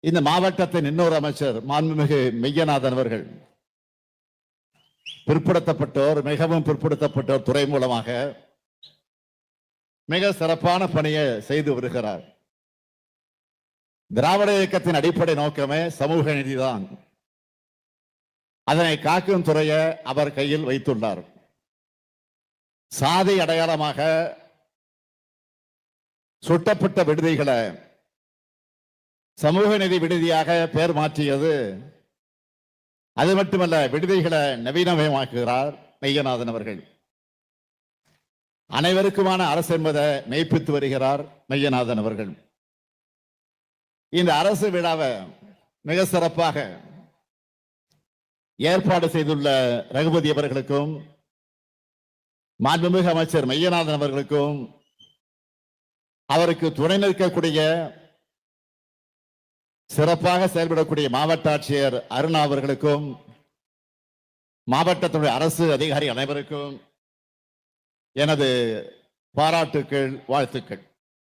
இந்த மாவட்டத்தின் இன்னொரு அமைச்சர் மாண்புமிகு மெய்யநாதன் அவர்கள். பிற்படுத்தப்பட்டோர் மிகவும் பிற்படுத்தப்பட்டோர் துறை மூலமாக மிக சிறப்பான பணியை செய்து வருகிறார். திராவிட இயக்கத்தின் அடிப்படை நோக்கமே சமூக நீதிதான். அதனை காக்கும் துறையை அவர் கையில் வைத்துள்ளார். சாதி அடையாளமாக சுட்டப்பட்ட விடுதிகளை சமூக நிதி விடுதியாக பெயர் மாற்றியது. அது மட்டுமல்ல விடுதிகளை நவீனமயமாக்குகிறார் மெய்யநாதன் அவர்கள். அனைவருக்குமான அரசு என்பதை மெய்ப்பித்து வருகிறார் மெய்யநாதன் அவர்கள். இந்த அரசு விழாவை மிக சிறப்பாக ஏற்பாடு செய்துள்ள ரகுபதி அவர்களுக்கும் மாண்புமிகு அமைச்சர் மையநாதன் அவர்களுக்கும் அவருக்கு துணை நிற்கக்கூடிய சிறப்பாக செயல்படக்கூடிய மாவட்ட ஆட்சியர் அருணா அவர்களுக்கும் மாவட்டத்துடைய அரசு அதிகாரி அனைவருக்கும் எனது பாராட்டுக்கள் வாழ்த்துக்கள்.